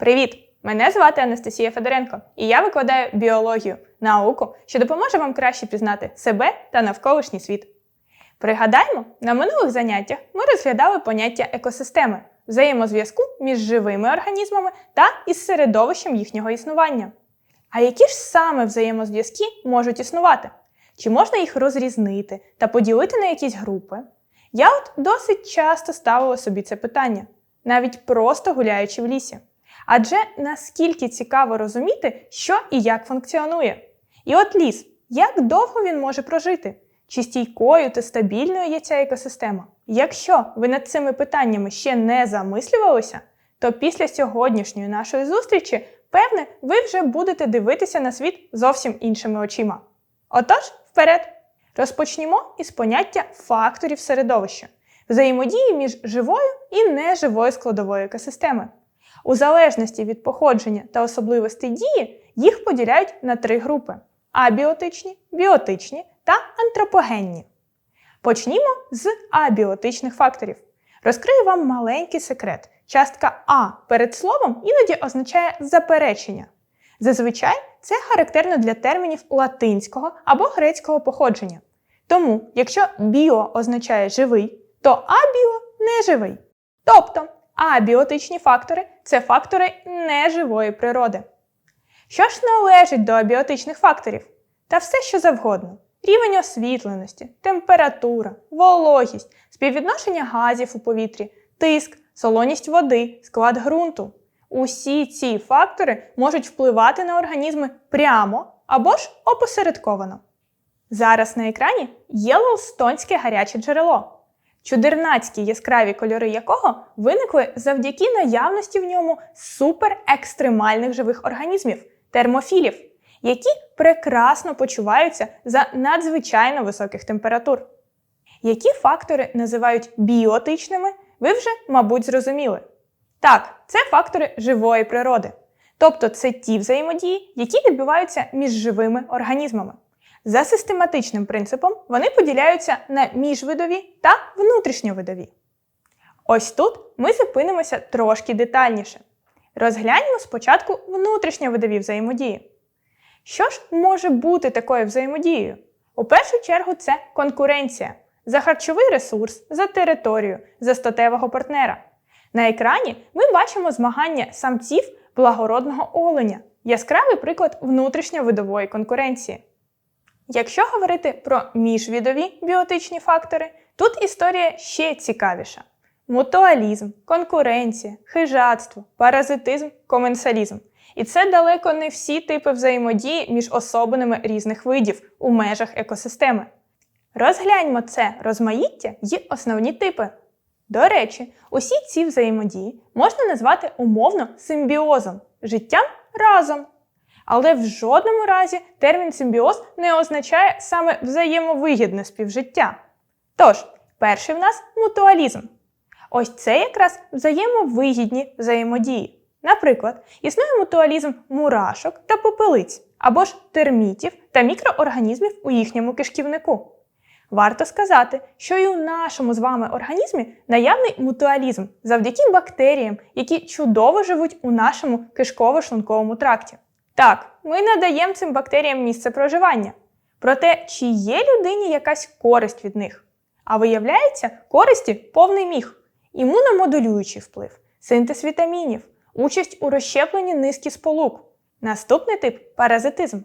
Привіт! Мене звати Анастасія Федоренко, і я викладаю біологію, науку, що допоможе вам краще пізнати себе та навколишній світ. Пригадаємо, на минулих заняттях ми розглядали поняття екосистеми, взаємозв'язку між живими організмами та із середовищем їхнього існування. А які ж саме взаємозв'язки можуть існувати? Чи можна їх розрізнити та поділити на якісь групи? Я от досить часто ставила собі це питання, навіть просто гуляючи в лісі. Адже наскільки цікаво розуміти, що і як функціонує. І от ліс, як довго він може прожити? Чи стійкою та стабільною є ця екосистема? Якщо ви над цими питаннями ще не замислювалися, то після сьогоднішньої нашої зустрічі, певне, ви вже будете дивитися на світ зовсім іншими очима. Отож, вперед! Розпочнімо із поняття факторів середовища, взаємодії між живою і неживою складовою екосистеми. У залежності від походження та особливостей дії їх поділяють на три групи: абіотичні, біотичні та антропогенні. Почнімо з абіотичних факторів. Розкрию вам маленький секрет. Частка А перед словом іноді означає заперечення. Зазвичай це характерно для термінів латинського або грецького походження. Тому, якщо біо означає живий, то абіо неживий. Тобто абіотичні фактори це фактори неживої природи. Що ж належить до абіотичних факторів? Та все, що завгодно: рівень освітленості, температура, вологість, співвідношення газів у повітрі, тиск, солоність води, склад ґрунту. Усі ці фактори можуть впливати на організми прямо або ж опосередковано. Зараз на екрані Єллоустонське гаряче джерело, чудернацькі яскраві кольори якого виникли завдяки наявності в ньому суперекстремальних живих організмів термофілів, які прекрасно почуваються за надзвичайно високих температур. Які фактори називають біотичними, ви вже, мабуть, зрозуміли. Так, це фактори живої природи. Тобто це ті взаємодії, які відбуваються між живими організмами. За систематичним принципом вони поділяються на міжвидові та внутрішньовидові. Ось тут ми зупинимося трошки детальніше. Розгляньмо спочатку внутрішньовидові взаємодії. Що ж може бути такою взаємодією? У першу чергу це конкуренція за харчовий ресурс, за територію, за статевого партнера. На екрані ми бачимо змагання самців благородного оленя, яскравий приклад внутрішньовидової конкуренції. Якщо говорити про міжвідові біотичні фактори, тут історія ще цікавіша: мутуалізм, конкуренція, хижацтво, паразитизм, коменсалізм. І це далеко не всі типи взаємодії між особинами різних видів у межах екосистеми. Розгляньмо це розмаїття й основні типи. До речі, усі ці взаємодії можна назвати умовно симбіозом життям разом. Але в жодному разі термін симбіоз не означає саме взаємовигідне співжиття. Тож, перший в нас мутуалізм. Ось це якраз взаємовигідні взаємодії. Наприклад, існує мутуалізм мурашок та попелиць, або ж термітів та мікроорганізмів у їхньому кишківнику. Варто сказати, що і у нашому з вами організмі наявний мутуалізм завдяки бактеріям, які чудово живуть у нашому кишково-шлунковому тракті. Так, ми надаємо цим бактеріям місце проживання. Проте, чи є людині якась користь від них? А виявляється, користі повний міг, імуномодулюючий вплив, синтез вітамінів, участь у розщепленні низки сполук. Наступний тип паразитизм.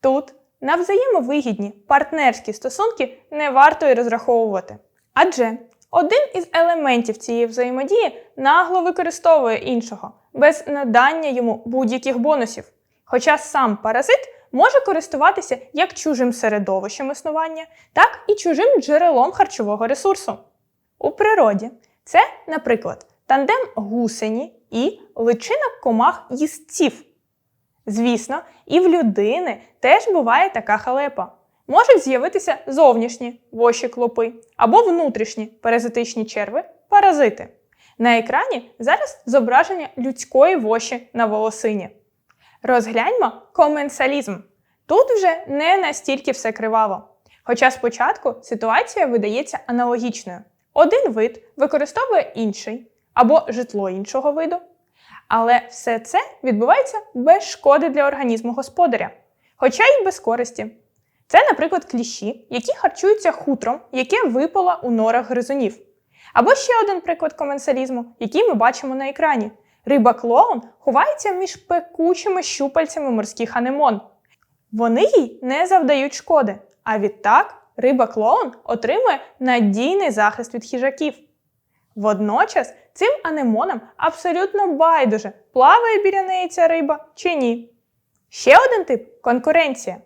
Тут на взаємовигідні партнерські стосунки не варто й розраховувати. Адже один із елементів цієї взаємодії нагло використовує іншого, без надання йому будь-яких бонусів. Хоча сам паразит може користуватися як чужим середовищем існування, так і чужим джерелом харчового ресурсу. У природі це, наприклад, тандем гусені і личинок комах їстців. Звісно, і в людини теж буває така халепа. Можуть з'явитися зовнішні воші клопи або внутрішні паразитичні черви паразити. На екрані зараз зображення людської воші на волосині. Розгляньмо коменсалізм. Тут вже не настільки все криваво. Хоча спочатку ситуація видається аналогічною: один вид використовує інший або житло іншого виду. Але все це відбувається без шкоди для організму господаря, хоча й без користі. Це, наприклад, кліщі, які харчуються хутром, яке випало у норах гризунів. Або ще один приклад коменсалізму, який ми бачимо на екрані. Риба клоун ховається між пекучими щупальцями морських анемон. Вони їй не завдають шкоди, а відтак риба клоун отримує надійний захист від хижаків. Водночас цим анемонам абсолютно байдуже, плаває біля неї ця риба чи ні. Ще один тип конкуренція.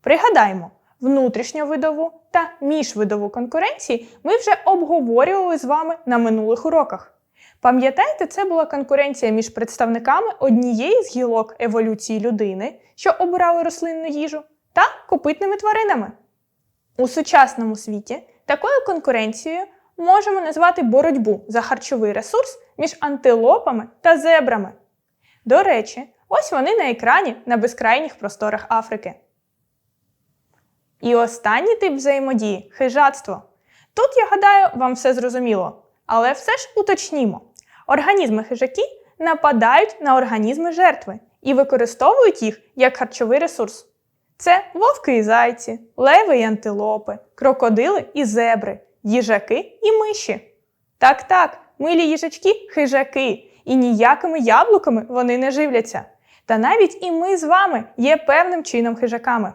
Пригадаємо, внутрішньовидову та міжвидову конкуренції ми вже обговорювали з вами на минулих уроках. Пам'ятаєте, це була конкуренція між представниками однієї з гілок еволюції людини, що обирали рослинну їжу, та копитними тваринами. У сучасному світі такою конкуренцією можемо назвати боротьбу за харчовий ресурс між антилопами та зебрами. До речі, ось вони на екрані на безкрайніх просторах Африки. І останній тип взаємодії хижацтво. Тут, я гадаю, вам все зрозуміло. Але все ж уточнімо: організми хижаків нападають на організми жертви і використовують їх як харчовий ресурс. Це вовки і зайці, леви і антилопи, крокодили і зебри, їжаки і миші. Так, так, милі їжачки хижаки, і ніякими яблуками вони не живляться. Та навіть і ми з вами є певним чином хижаками.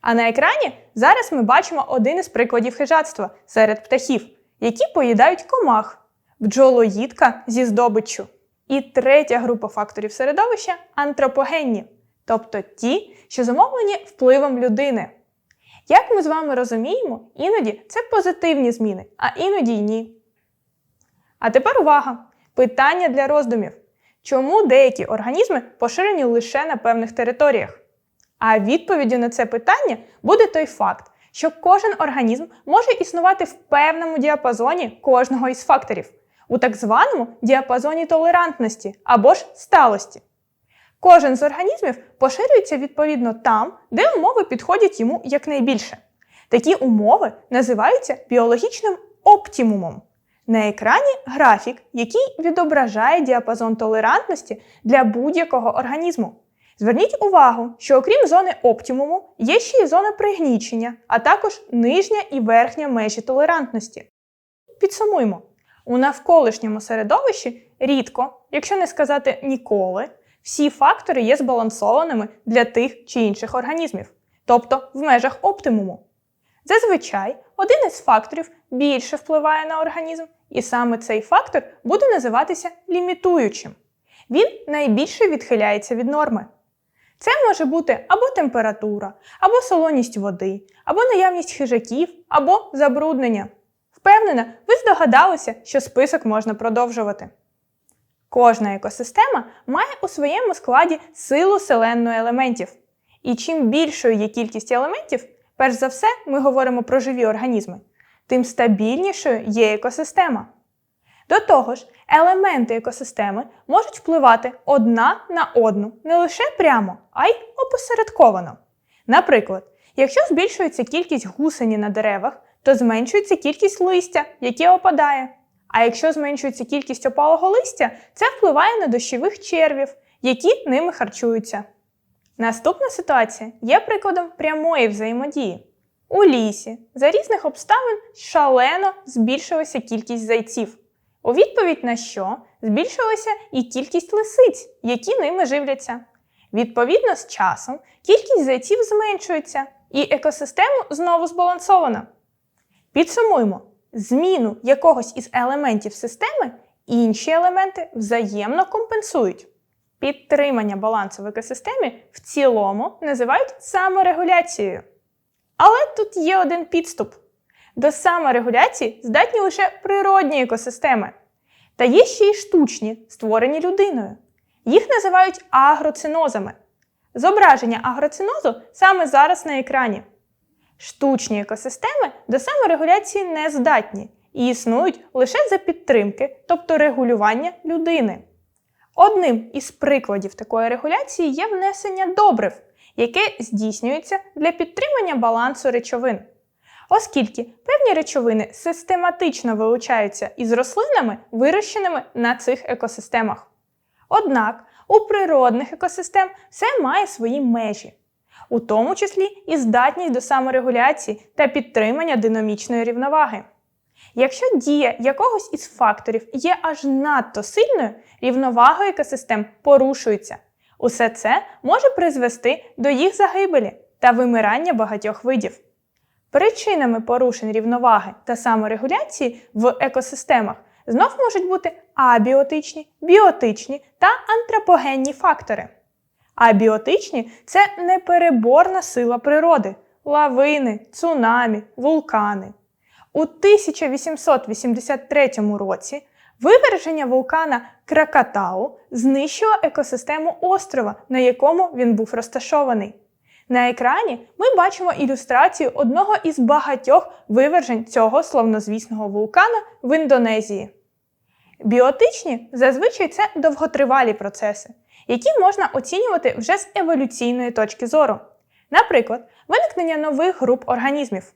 А на екрані зараз ми бачимо один із прикладів хижацтва серед птахів, які поїдають комах, бджолоїдка зі здобиччю. І третя група факторів середовища антропогенні, тобто ті, що замовлені впливом людини. Як ми з вами розуміємо, іноді це позитивні зміни, а іноді й ні. А тепер увага! Питання для роздумів. Чому деякі організми поширені лише на певних територіях? А відповіддю на це питання буде той факт, що кожен організм може існувати в певному діапазоні кожного із факторів, у так званому діапазоні толерантності або ж сталості. Кожен з організмів поширюється відповідно там, де умови підходять йому якнайбільше. Такі умови називаються біологічним оптимумом. На екрані графік, який відображає діапазон толерантності для будь-якого організму. Зверніть увагу, що окрім зони оптимуму є ще й зона пригнічення, а також нижня і верхня межі толерантності. Підсумуймо, у навколишньому середовищі рідко, якщо не сказати ніколи, всі фактори є збалансованими для тих чи інших організмів, тобто в межах оптимуму. Зазвичай один із факторів більше впливає на організм, і саме цей фактор буде називатися лімітуючим. Він найбільше відхиляється від норми. Це може бути або температура, або солоність води, або наявність хижаків, або забруднення. Впевнена, ви здогадалися, що список можна продовжувати. Кожна екосистема має у своєму складі силу селенної елементів. І чим більшою є кількість елементів, перш за все, ми говоримо про живі організми, тим стабільнішою є екосистема. До того ж, елементи екосистеми можуть впливати одна на одну не лише прямо, а й опосередковано. Наприклад, якщо збільшується кількість гусені на деревах, то зменшується кількість листя, яке опадає. А якщо зменшується кількість опалого листя, це впливає на дощових червів, які ними харчуються. Наступна ситуація є прикладом прямої взаємодії. У лісі за різних обставин шалено збільшилася кількість зайців. У відповідь на що збільшилася і кількість лисиць, які ними живляться. Відповідно, з часом кількість зайців зменшується, і екосистему знову збалансовано. Підсумуємо, зміну якогось із елементів системи інші елементи взаємно компенсують. Підтримання балансу в екосистемі в цілому називають саморегуляцією. Але тут є один підступ. До саморегуляції здатні лише природні екосистеми. Та є ще й штучні, створені людиною. Їх називають агроцинозами. Зображення агроцинозу саме зараз на екрані. Штучні екосистеми до саморегуляції не здатні і існують лише за підтримки, тобто регулювання людини. Одним із прикладів такої регуляції є внесення добрив, яке здійснюється для підтримання балансу речовин. Оскільки певні речовини систематично вилучаються із рослинами, вирощеними на цих екосистемах. Однак у природних екосистем все має свої межі, у тому числі і здатність до саморегуляції та підтримання динамічної рівноваги. Якщо дія якогось із факторів є аж надто сильною, рівновага екосистем порушується. Усе це може призвести до їх загибелі та вимирання багатьох видів. Причинами порушень рівноваги та саморегуляції в екосистемах знов можуть бути абіотичні, біотичні та антропогенні фактори. Абіотичні це непереборна сила природи, лавини, цунамі, вулкани. У 1883 році виверження вулкана Кракатау знищило екосистему острова, на якому він був розташований. На екрані ми бачимо ілюстрацію одного із багатьох вивержень цього славнозвісного вулкана в Індонезії. Біотичні зазвичай це довготривалі процеси, які можна оцінювати вже з еволюційної точки зору. Наприклад, виникнення нових груп організмів.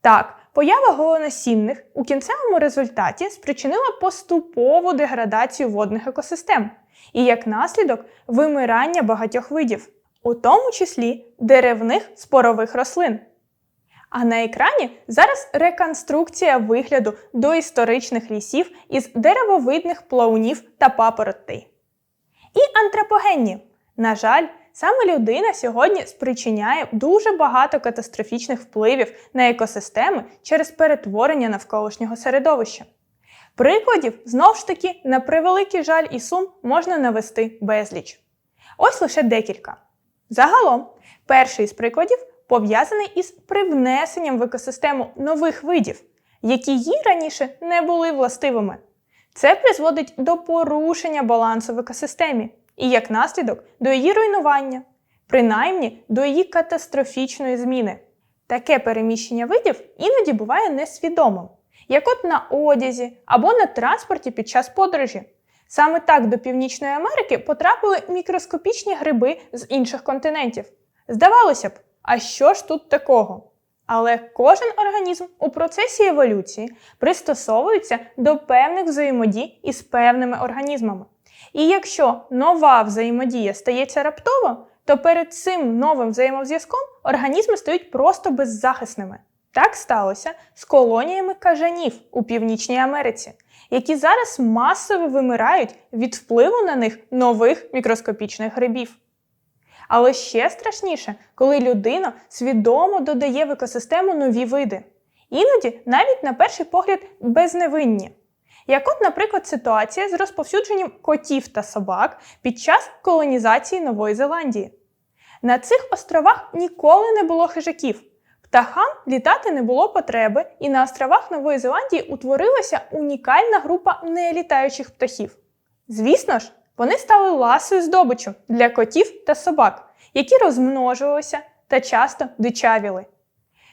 Так, поява голонасінних у кінцевому результаті спричинила поступову деградацію водних екосистем і як наслідок вимирання багатьох видів, у тому числі деревних спорових рослин. А на екрані зараз реконструкція вигляду доісторичних лісів із деревовидних плавунів та папоротей. І антропогенні. На жаль, саме людина сьогодні спричиняє дуже багато катастрофічних впливів на екосистеми через перетворення навколишнього середовища. Прикладів, знову ж таки, на превеликий жаль і сум можна навести безліч. Ось лише декілька. Загалом, перший з прикладів пов'язаний із привнесенням в екосистему нових видів, які їй раніше не були властивими. Це призводить до порушення балансу в екосистемі і, як наслідок, до її руйнування, принаймні до її катастрофічної зміни. Таке переміщення видів іноді буває несвідомим, як от на одязі або на транспорті під час подорожі. Саме так до Північної Америки потрапили мікроскопічні гриби з інших континентів. Здавалося б, а що ж тут такого? Але кожен організм у процесі еволюції пристосовується до певних взаємодій із певними організмами. І якщо нова взаємодія стається раптово, то перед цим новим взаємозв'язком організми стають просто беззахисними. Так сталося з колоніями кажанів у Північній Америці, які зараз масово вимирають від впливу на них нових мікроскопічних грибів. Але ще страшніше, коли людина свідомо додає в екосистему нові види. Іноді навіть на перший погляд безневинні. Як от, наприклад, ситуація з розповсюдженням котів та собак під час колонізації Нової Зеландії. На цих островах ніколи не було хижаків. Птахам літати не було потреби, і на островах Нової Зеландії утворилася унікальна група нелітаючих птахів. Звісно ж, вони стали ласою здобичу для котів та собак, які розмножувалися та часто дичавіли.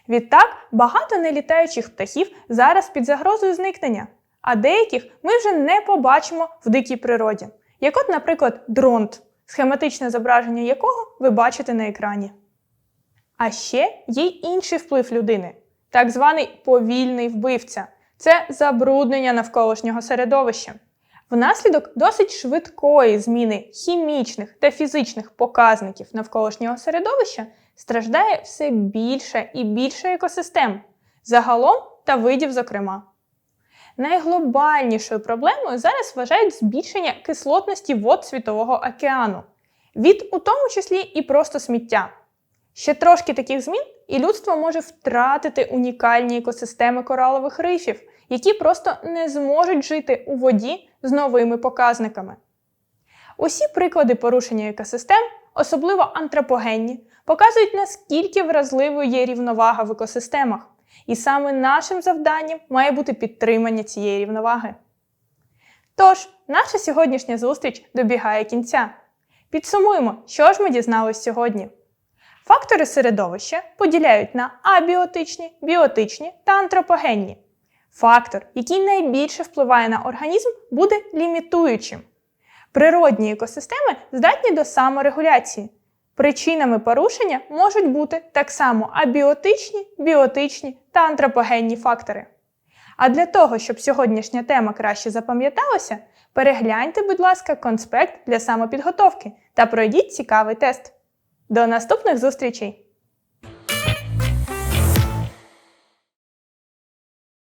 Відтак, багато нелітаючих птахів зараз під загрозою зникнення, а деяких ми вже не побачимо в дикій природі, як от, наприклад, дронт, схематичне зображення якого ви бачите на екрані. А ще є інший вплив людини, так званий повільний вбивця це забруднення навколишнього середовища. Внаслідок досить швидкої зміни хімічних та фізичних показників навколишнього середовища страждає все більше і більше екосистем, загалом та видів, зокрема. Найглобальнішою проблемою зараз вважають збільшення кислотності вод Світового океану, від у тому числі і просто сміття. Ще трошки таких змін, і людство може втратити унікальні екосистеми коралових рифів, які просто не зможуть жити у воді з новими показниками. Усі приклади порушення екосистем, особливо антропогенні, показують, наскільки вразливою є рівновага в екосистемах. І саме нашим завданням має бути підтримання цієї рівноваги. Тож, наша сьогоднішня зустріч добігає кінця. Підсумуємо, що ж ми дізнались сьогодні. Фактори середовища поділяють на абіотичні, біотичні та антропогенні. Фактор, який найбільше впливає на організм, буде лімітуючим. Природні екосистеми здатні до саморегуляції. Причинами порушення можуть бути так само абіотичні, біотичні та антропогенні фактори. А для того, щоб сьогоднішня тема краще запам'яталася, перегляньте, будь ласка, конспект для самопідготовки та пройдіть цікавий тест. До наступних зустрічей!